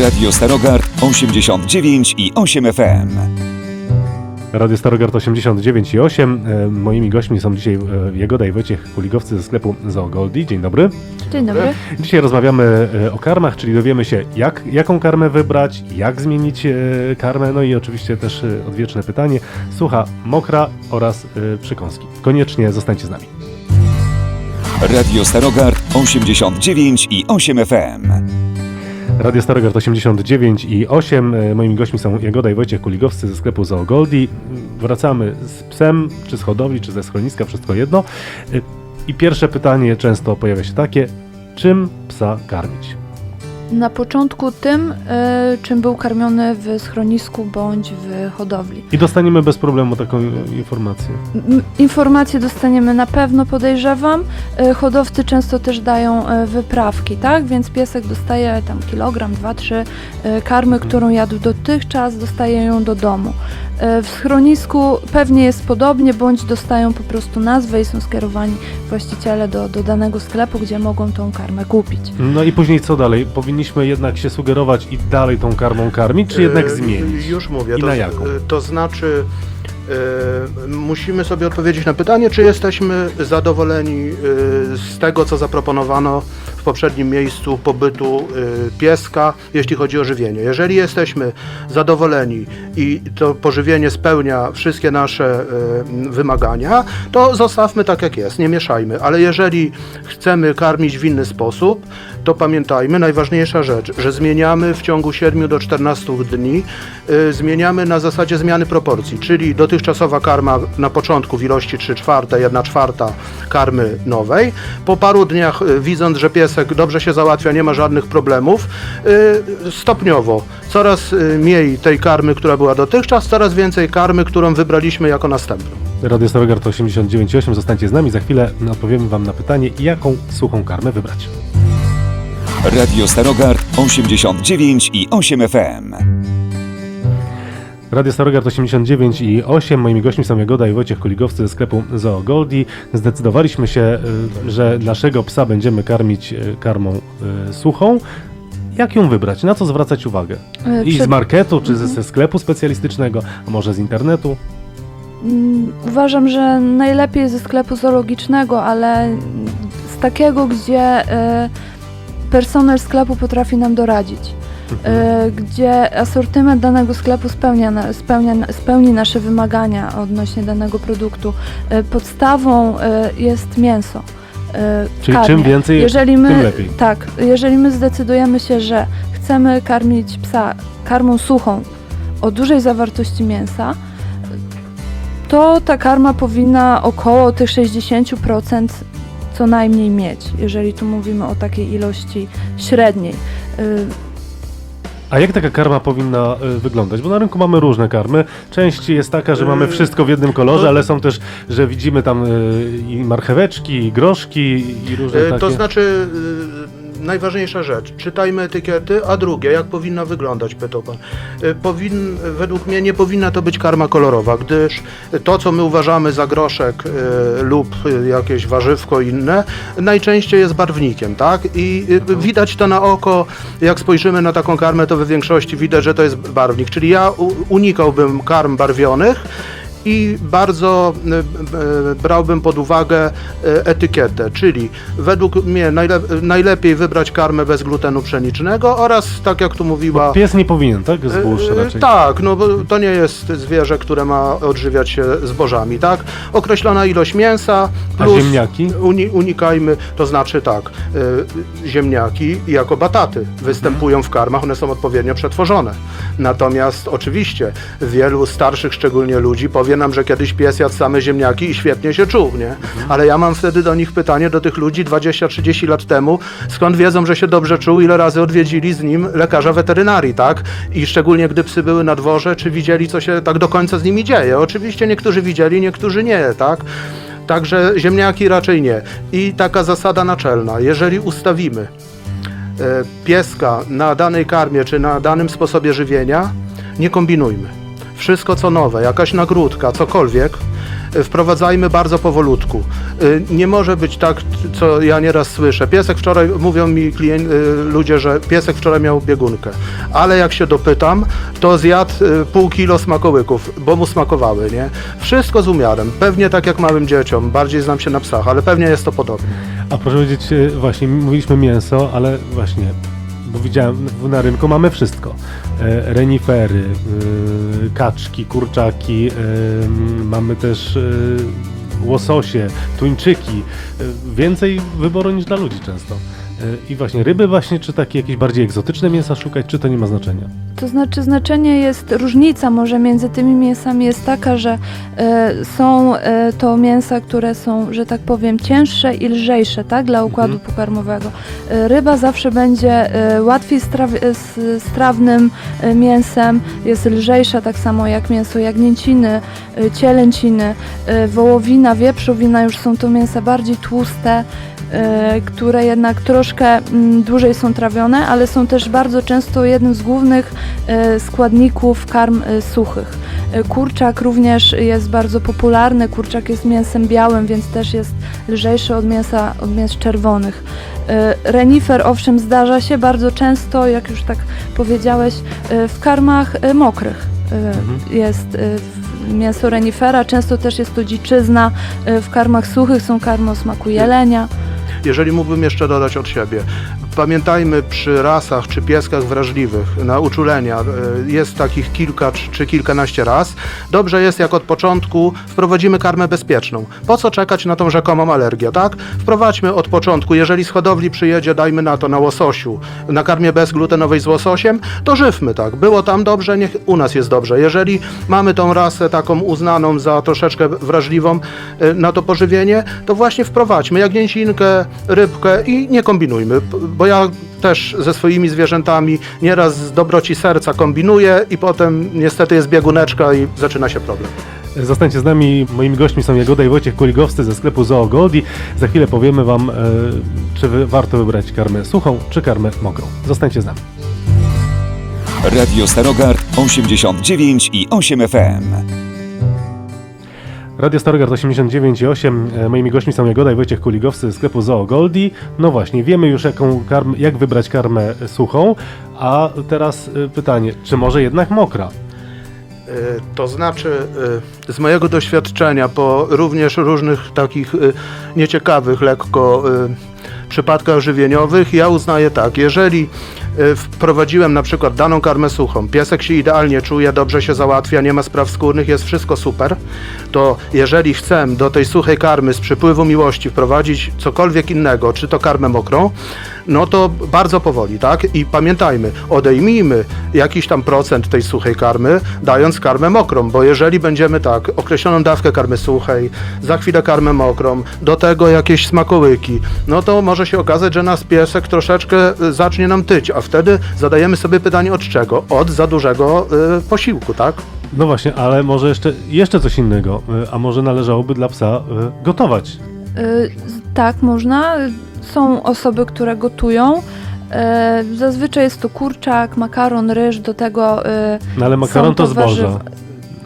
Radio Starogard 89 i 8 FM. Radio Starogard 89 i 8. E, Moimi gośćmi są dzisiaj e, Jagoda i Wojciech Kuligowcy ze sklepu Zoogoldi. Dzień dobry. Dzień dobry. Dzisiaj rozmawiamy e, o karmach, czyli dowiemy się, jak, jaką karmę wybrać, jak zmienić karmę, no i oczywiście też odwieczne pytanie, sucha, mokra oraz przykąski. Koniecznie zostańcie z nami. Radio Starogard 89 i 8 FM. Radio Starogard 89 i 8. E, Moimi gośćmi są Jagoda i Wojciech Kuligowscy ze sklepu Zoogoldi. Wracamy z psem, czy z hodowli, czy ze schroniska, wszystko jedno. E, I pierwsze pytanie często pojawia się takie, czym psa karmić? Na początku tym, y, czym był karmiony w schronisku bądź w hodowli. I dostaniemy bez problemu taką e, informację. Informacje dostaniemy na pewno, podejrzewam. Y, Hodowcy często też dają y, wyprawki, tak? Więc piesek dostaje tam kilogram, dwa, trzy y, karmy, którą jadł dotychczas, dostaje ją do domu. Y, W schronisku pewnie jest podobnie, bądź dostają po prostu nazwę i są skierowani właściciele do, do danego sklepu, gdzie mogą tą karmę kupić. No i później co dalej? Powinniśmy jednak się sugerować i dalej tą karmą karmić, czy jednak E, zmienić? Już mówię. I to, na jaką? e, To znaczy, e, musimy sobie odpowiedzieć na pytanie, czy jesteśmy zadowoleni z tego, co zaproponowano poprzednim miejscu pobytu e, pieska, jeśli chodzi o żywienie. Jeżeli jesteśmy zadowoleni i to pożywienie spełnia wszystkie nasze e, wymagania, to zostawmy tak, jak jest, nie mieszajmy. Ale jeżeli chcemy karmić w inny sposób, to pamiętajmy, najważniejsza rzecz, że zmieniamy w ciągu 7 do 14 dni, y, zmieniamy na zasadzie zmiany proporcji, czyli dotychczasowa karma na początku w ilości 3 czwarte, 1 czwarta karmy nowej. Po paru dniach, y, widząc, że dobrze się załatwia, nie ma żadnych problemów, y, stopniowo coraz y, mniej tej karmy, która była dotychczas, coraz więcej karmy, którą wybraliśmy jako następną. Radio Starogard 89 i 8. Zostańcie z nami. Za chwilę odpowiemy Wam na pytanie, jaką suchą karmę wybrać. Radio Starogard 89 i 8 FM. Radio Starogard 89 i 8. Moimi gośćmi są Jagoda i Wojciech Kuligowcy ze sklepu Zoo Goldi. Zdecydowaliśmy się, y, że naszego psa będziemy karmić y, karmą y, suchą. Jak ją wybrać? Na co zwracać uwagę? I z marketu, czy ze, ze sklepu specjalistycznego, a może z internetu? Mm, Uważam, że najlepiej ze sklepu zoologicznego, ale z takiego, gdzie personel sklepu potrafi nam doradzić. Y, Gdzie asortyment danego sklepu spełnia, spełnia, spełni nasze wymagania odnośnie danego produktu. Y, Podstawą y, jest mięso. Czyli karmie. czym więcej, jeżeli my, tym lepiej. Tak, jeżeli my zdecydujemy się, że chcemy karmić psa karmą suchą o dużej zawartości mięsa, to ta karma powinna około tych 60% co najmniej mieć, jeżeli tu mówimy o takiej ilości średniej. Y, A jak taka karma powinna y, wyglądać? Bo na rynku mamy różne karmy. Część jest taka, że mamy wszystko w jednym kolorze, ale są też, że widzimy tam y, i marcheweczki, i groszki, i różne E, takie. To znaczy, e, najważniejsza rzecz, czytajmy etykiety, a drugie, jak powinna wyglądać, pytał pan. E, Powin, według mnie nie powinna to być karma kolorowa, gdyż to, co my uważamy za groszek e, lub jakieś warzywko inne, najczęściej jest barwnikiem, tak? I e, widać to na oko, jak spojrzymy na taką karmę, to we większości widać, że to jest barwnik, czyli ja u, unikałbym karm barwionych, i bardzo e, e, brałbym pod uwagę e, etykietę, czyli według mnie najle najlepiej wybrać karmę bez glutenu pszenicznego oraz, tak jak tu mówiła... Pies nie powinien, tak? Zbóż raczej. Tak, no bo to nie jest zwierzę, które ma odżywiać się zbożami, tak? Określona ilość mięsa A plus ziemniaki? Uni, unikajmy, to znaczy tak, ziemniaki jako bataty występują w karmach, one są odpowiednio przetworzone. Natomiast oczywiście wielu starszych szczególnie ludzi powie nam, że kiedyś pies jadł same ziemniaki i świetnie się czuł, nie? Ale ja mam wtedy do nich pytanie, do tych ludzi 20-30 lat temu, skąd wiedzą, że się dobrze czuł, ile razy odwiedzili z nim lekarza weterynarii, tak? I szczególnie gdy psy były na dworze, czy widzieli, co się tak do końca z nimi dzieje. Oczywiście niektórzy widzieli, niektórzy nie, tak? Także ziemniaki raczej nie. I taka zasada naczelna, jeżeli ustawimy e, pieska na danej karmie czy na danym sposobie żywienia, nie kombinujmy. Wszystko co nowe, jakaś nagródka, cokolwiek, y, wprowadzajmy bardzo powolutku. Y, Nie może być tak, co ja nieraz słyszę. Piesek wczoraj, mówią mi y, ludzie, że piesek wczoraj miał biegunkę, ale jak się dopytam, to zjadł pół kilo smakołyków, bo mu smakowały, nie? Wszystko z umiarem. Pewnie tak jak małym dzieciom, bardziej znam się na psach, ale pewnie jest to podobnie. A proszę powiedzieć, właśnie mówiliśmy mięso, ale właśnie, bo widziałem na rynku mamy wszystko. E, Renifery, e, kaczki, kurczaki, e, mamy też łososie, tuńczyki. Więcej wyboru niż dla ludzi często. E, I właśnie ryby właśnie, czy takie jakieś bardziej egzotyczne mięsa szukać, czy to nie ma znaczenia? To znaczy znaczenie jest, różnica może między tymi mięsami jest taka, że e, są e, to mięsa, które są, że tak powiem, cięższe i lżejsze, tak, dla układu Mhm. pokarmowego. Ryba zawsze będzie łatwiej straw, s- strawnym mięsem, jest lżejsza tak samo jak mięso jagnięciny, e, cielęciny, wołowina, wieprzowina już są to mięsa bardziej tłuste, które jednak troszkę mm, dłużej są trawione, ale są też bardzo często jednym z głównych e, składników karm e, suchych. Kurczak również jest bardzo popularny. Kurczak jest mięsem białym, więc też jest lżejszy od mięsa od mięs czerwonych. Renifer owszem zdarza się bardzo często, jak już tak powiedziałeś, w karmach mokrych. e, Jest mięso renifera, często też jest to dziczyzna. W karmach suchych są karmy o smaku jelenia. Jeżeli mógłbym jeszcze dodać od siebie, pamiętajmy przy rasach czy pieskach wrażliwych na uczulenia, y, jest takich kilka czy, kilkanaście ras, dobrze jest jak od początku wprowadzimy karmę bezpieczną. Po co czekać na tą rzekomą alergię, tak? Wprowadźmy od początku, jeżeli z hodowli przyjedzie, dajmy na to na łososiu, na karmie bezglutenowej z łososiem, to żywmy tak. Było tam dobrze, niech u nas jest dobrze. Jeżeli mamy tą rasę taką uznaną za troszeczkę wrażliwą y, na to pożywienie, to właśnie wprowadźmy jagnięcinkę, rybkę i nie kombinujmy, p- bo ja też ze swoimi zwierzętami nieraz z dobroci serca kombinuję i potem niestety jest bieguneczka i zaczyna się problem. Zostańcie z nami. Moimi gośćmi są Jagoda i Wojciech Kuligowscy ze sklepu Zoo Goldi. Za chwilę powiemy Wam, e, czy wy, warto wybrać karmę suchą, czy karmę mokrą. Zostańcie z nami. Radio Starogard 89 i 8 FM. Radio Starogard 89,8. E, Moimi gośćmi są Jagoda i Wojciech Kuligowscy ze sklepu Zoo Goldi. No właśnie, wiemy już jaką karm, jak wybrać karmę suchą, a teraz e, pytanie, czy może jednak mokra? To znaczy, z mojego doświadczenia, po również różnych takich nieciekawych lekko przypadkach żywieniowych, ja uznaję tak, jeżeli y, wprowadziłem na przykład daną karmę suchą, piesek się idealnie czuje, dobrze się załatwia, nie ma spraw skórnych, jest wszystko super, to jeżeli chcę do tej suchej karmy z przypływu miłości wprowadzić cokolwiek innego, czy to karmę mokrą, no to bardzo powoli, tak? I pamiętajmy, odejmijmy jakiś tam procent tej suchej karmy, dając karmę mokrą, bo jeżeli będziemy tak, określoną dawkę karmy suchej, za chwilę karmę mokrą, do tego jakieś smakołyki, no to może się okazać, że nas piesek troszeczkę y, zacznie nam tyć, a wtedy zadajemy sobie pytanie od czego? Od za dużego y, posiłku, tak? No właśnie, ale może jeszcze, jeszcze coś innego. E, A może należałoby dla psa e, gotować? Y, Tak, można. Są osoby, które gotują. Y, Zazwyczaj jest to kurczak, makaron, ryż, do tego y, No ale makaron to zboże.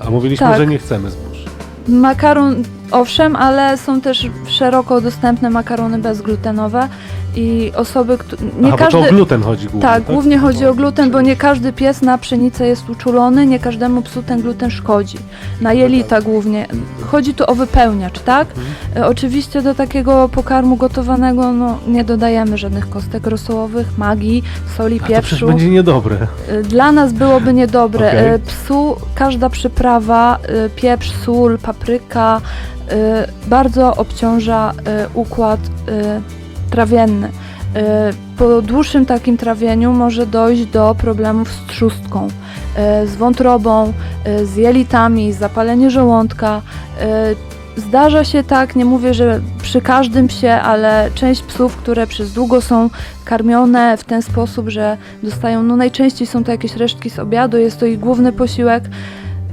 A mówiliśmy, Tak. że nie chcemy zbóż. makaron, owszem, ale są też szeroko dostępne makarony bezglutenowe i osoby, które... Nie Aha, bo każdy... to o gluten chodzi głównie, Tak, głównie chodzi o gluten, bo nie każdy pies na pszenicę jest uczulony, nie każdemu psu ten gluten szkodzi. Na jelita głównie. Chodzi tu o wypełniacz, tak? E, Oczywiście do takiego pokarmu gotowanego no, nie dodajemy żadnych kostek rosołowych, magii, soli, A to przecież pieprzu. będzie niedobre. E, Dla nas byłoby niedobre. Okej. E, Psu każda przyprawa, pieprz, sól, papryka bardzo obciąża e, układ e, trawienny. Po dłuższym takim trawieniu może dojść do problemów z trzustką, z wątrobą, z jelitami, zapalenie żołądka. Zdarza się tak, nie mówię, że przy każdym psie, ale część psów, które przez długo są karmione w ten sposób, że dostają, no najczęściej są to jakieś resztki z obiadu, jest to ich główny posiłek.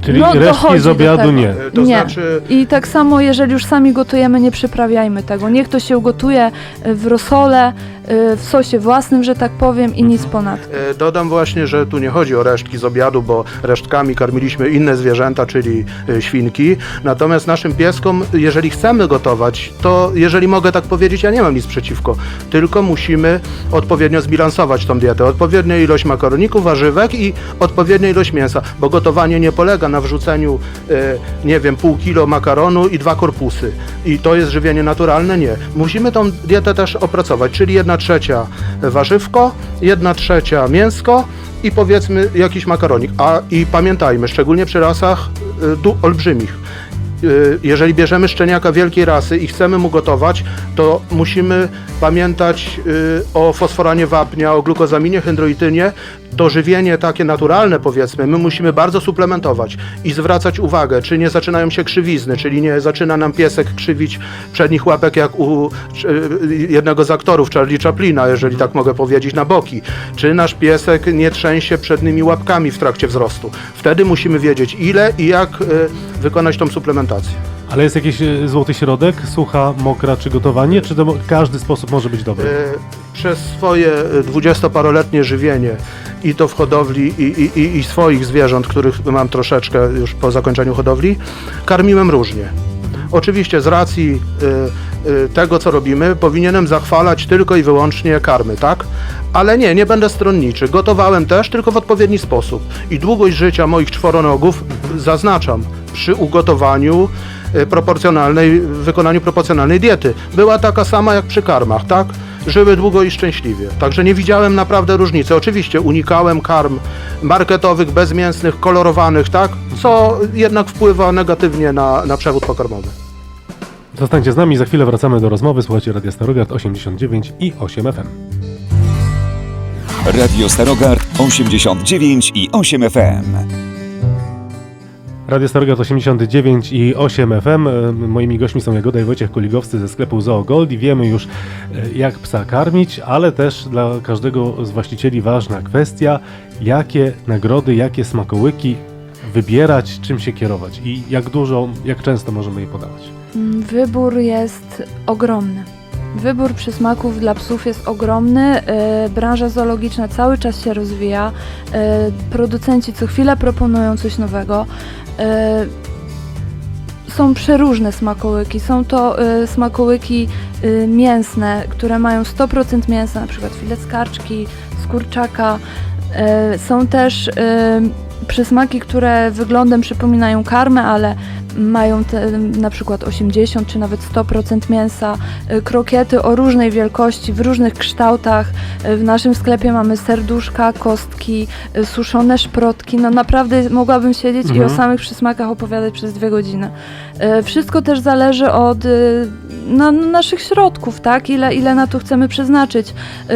Czyli No, resztki dochodzi z do obiadu tego. nie. To Nie. znaczy, I tak samo, jeżeli już sami gotujemy, nie przyprawiajmy tego. Niech to się ugotuje w rosole, w sosie własnym, że tak powiem, i nic ponadto. E, Dodam właśnie, że tu nie chodzi o resztki z obiadu, bo resztkami karmiliśmy inne zwierzęta, czyli e, świnki. Natomiast naszym pieskom, jeżeli chcemy gotować, to jeżeli mogę tak powiedzieć, ja nie mam nic przeciwko, tylko musimy odpowiednio zbilansować tą dietę. Odpowiednia ilość makaroników, warzywek i odpowiednia ilość mięsa, bo gotowanie nie polega na wrzuceniu, e, nie wiem, pół kilo makaronu i dwa korpusy. I to jest żywienie naturalne? Nie. Musimy tą dietę też opracować, czyli jedna trzecia warzywko, jedna trzecia mięsko i powiedzmy jakiś makaronik. A i pamiętajmy, szczególnie przy rasach y, du, olbrzymich, y, jeżeli bierzemy szczeniaka wielkiej rasy i chcemy mu gotować, to musimy pamiętać y, o fosforanie wapnia, o glukozaminie, chondroitynie. To żywienie takie naturalne, powiedzmy, my musimy bardzo suplementować i zwracać uwagę, czy nie zaczynają się krzywizny, czyli nie zaczyna nam piesek krzywić przednich łapek jak u jednego z aktorów, Charlie Chaplina, jeżeli tak mogę powiedzieć, na boki. Czy nasz piesek nie trzęsie przednimi łapkami w trakcie wzrostu. Wtedy musimy wiedzieć ile i jak y, wykonać tą suplementację. Ale jest jakiś e, złoty środek? Sucha, mokra czy gotowanie? Czy to każdy sposób może być dobry? E, Przez swoje e, dwudziestoparoletnie żywienie i to w hodowli i, i, i, swoich zwierząt, których mam troszeczkę już po zakończeniu hodowli, karmiłem różnie. Oczywiście z racji tego, co robimy, powinienem zachwalać tylko i wyłącznie karmy, tak? Ale nie, nie będę stronniczy. Gotowałem też, tylko w odpowiedni sposób. I długość życia moich czworonogów, zaznaczam, przy ugotowaniu y, proporcjonalnej, wykonaniu proporcjonalnej diety, była taka sama jak przy karmach, tak? Żyły długo i szczęśliwie. Także nie widziałem naprawdę różnicy. Oczywiście unikałem karm marketowych, bezmięsnych, kolorowanych, tak? Co jednak wpływa negatywnie na, na przewód pokarmowy. Zostańcie z nami, za chwilę wracamy do rozmowy. Słuchajcie Radia Starogard 89 i 8 FM. Radio Starogard 89 i 8 FM. Radio Starogard 89 i 8 FM. E, Moimi gośćmi są Jagoda i Wojciech Kuligowscy ze sklepu Zoo Gold i wiemy już e, jak psa karmić, ale też dla każdego z właścicieli ważna kwestia, jakie nagrody, jakie smakołyki wybierać, czym się kierować i jak dużo, jak często możemy je podawać. Mm, Wybór jest ogromny. Wybór przysmaków dla psów jest ogromny. e, Branża zoologiczna cały czas się rozwija. e, Producenci co chwilę proponują coś nowego. E, Są przeróżne smakołyki. Są to smakołyki mięsne, które mają 100% mięsa, na przykład filet z karczki, z kurczaka. Są też przysmaki, które wyglądem przypominają karmę, ale mają te, na przykład 80 czy nawet 100% mięsa, y, krokiety o różnej wielkości, w różnych kształtach. Y, W naszym sklepie mamy serduszka, kostki, y, suszone szprotki. No naprawdę mogłabym siedzieć i Mhm. o samych przysmakach opowiadać przez dwie godziny. Wszystko też zależy od y, no, naszych środków, tak? Ile, ile na to chcemy przeznaczyć.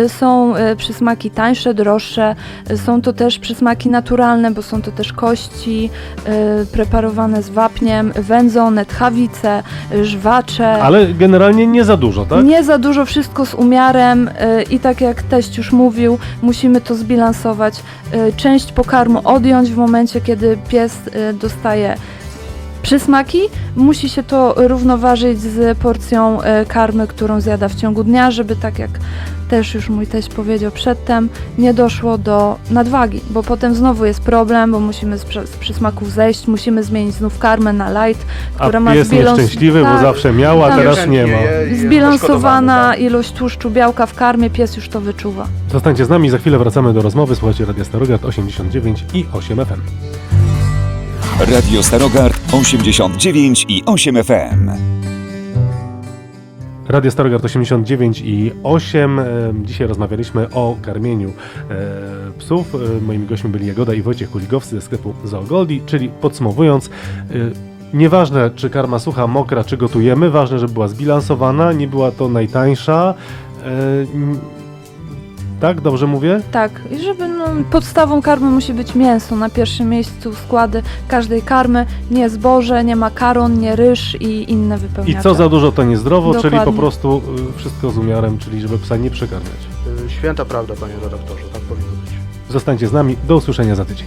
Są przysmaki tańsze, droższe, są to też przysmaki naturalne, bo są to też kości preparowane z wapniem, wędzone, tchawice, y, żwacze. Ale generalnie nie za dużo, tak? Nie za dużo, wszystko z umiarem y, i tak jak teść już mówił, musimy to zbilansować. Y, Część pokarmu odjąć w momencie, kiedy pies y, dostaje przysmaki. Musi się to równoważyć z porcją y, karmy, którą zjada w ciągu dnia, żeby tak jak też już mój teść powiedział przedtem, nie doszło do nadwagi, bo potem znowu jest problem, bo musimy z, przy- z przysmaków zejść, musimy zmienić znów karmę na light, która A ma pies zbilans- nieszczęśliwy, bo tak, zawsze miał, a tak. teraz nie ma. Zbilansowana tak. ilość tłuszczu, białka w karmie, pies już to wyczuwa. Zostańcie z nami, za chwilę wracamy do rozmowy. Słuchajcie Radia Starogard 89 i 8 FM. Radio Starogard 89 i 8 FM. Radio Starogard 89 i 8. E, Dzisiaj rozmawialiśmy o karmieniu e, psów. E, Moimi gośćmi byli Jagoda i Wojciech Kuligowscy ze sklepu Zoogoldi, czyli podsumowując, nieważne czy karma sucha, mokra, czy gotujemy, ważne, żeby była zbilansowana, nie była to najtańsza. Tak, dobrze mówię? Tak, i żeby no, podstawą karmy musi być mięso. Na pierwszym miejscu składy każdej karmy, nie zboże, nie makaron, nie ryż i inne I wypełniacze. co za dużo to niezdrowo, czyli po Dokładnie. prostu y, wszystko z umiarem, czyli żeby psa nie przekarmiać. Y, Święta prawda, panie redaktorze, tak powinno być. Zostańcie z nami, do usłyszenia za tydzień.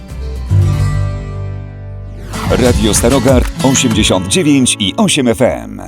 Radio Starogard 89 i 8 FM.